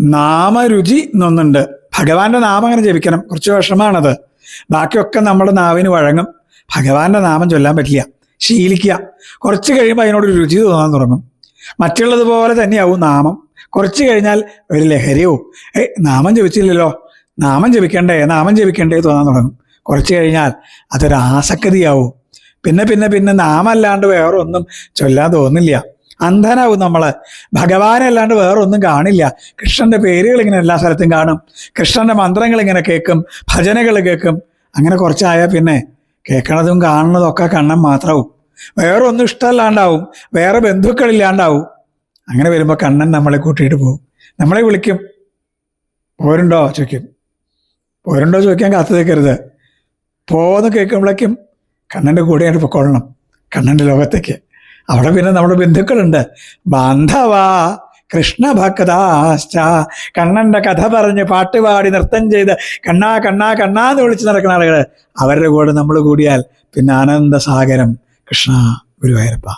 നാമരുചി എന്നൊന്നുണ്ട് ഭഗവാന്റെ നാമം അങ്ങനെ ജപിക്കണം. കുറച്ച് വിഷമാണത് ബാക്കിയൊക്കെ നമ്മുടെ നാവിന് വഴങ്ങും. ഭഗവാന്റെ നാമം ചൊല്ലാൻ പറ്റില്ല. ശീലിക്കുക. കുറച്ച് കഴിയുമ്പോൾ അതിനോട് രുചി തോന്നാൻ തുടങ്ങും. മറ്റുള്ളതുപോലെ തന്നെയാവും നാമം. കുറച്ച് കഴിഞ്ഞാൽ ഒരു ലഹരിയോ ഏ നാമം ജപിച്ചില്ലല്ലോ. നാമം ജപിക്കണ്ടേ? നാമം ജപിക്കണ്ടേ തോന്നാൻ തുടങ്ങും. കുറച്ച് കഴിഞ്ഞാൽ അതൊരു ആസക്തിയാവും പിന്നെ പിന്നെ പിന്നെ നാമല്ലാണ്ട് വേറെ ഒന്നും ചൊല്ലാൻ തോന്നില്ല. അന്ധനാവും നമ്മൾ. ഭഗവാനെ അല്ലാണ്ട് വേറെ ഒന്നും കാണില്ല. കൃഷ്ണന്റെ പേരുകൾ ഇങ്ങനെ എല്ലാ സ്ഥലത്തും കാണും. കൃഷ്ണന്റെ മന്ത്രങ്ങൾ ഇങ്ങനെ കേൾക്കും. ഭജനകൾ കേൾക്കും. അങ്ങനെ കുറച്ചായാൽ പിന്നെ കേൾക്കണതും കാണുന്നതും ഒക്കെ കണ്ണം മാത്രവും. വേറെ ഒന്നും ഇഷ്ടമല്ലാണ്ടാവും. വേറെ ബന്ധുക്കളില്ലാണ്ടാവും. അങ്ങനെ വരുമ്പോൾ കണ്ണൻ നമ്മളെ കൂട്ടിയിട്ട് പോകും. നമ്മളെ വിളിക്കും. പോരുണ്ടോ? ചോദിക്കും. പോരുണ്ടോ ചോദിക്കാൻ കാത്തു നിൽക്കരുത്. പോന്ന് കേൾക്കുമ്പോഴേക്കും കണ്ണന്റെ കൂടെയായിട്ട് പൊക്കോളണം. കണ്ണന്റെ ലോകത്തേക്ക്. അവിടെ പിന്നെ നമ്മുടെ ബന്ധുക്കളുണ്ട്. ബാന്ധവാ കൃഷ്ണഭക്താശ്ച കണ്ണന്റെ കഥ പറഞ്ഞ് പാട്ടുപാടി നൃത്തം ചെയ്ത് കണ്ണാ കണ്ണാ കണ്ണാ എന്ന് വിളിച്ച് നടക്കുന്ന ആളുകൾ അവരുടെ കൂടെ നമ്മൾ കൂടിയാൽ പിന്നെ ആനന്ദസാഗരം. കൃഷ്ണ ഗുരുവായൂരപ്പ.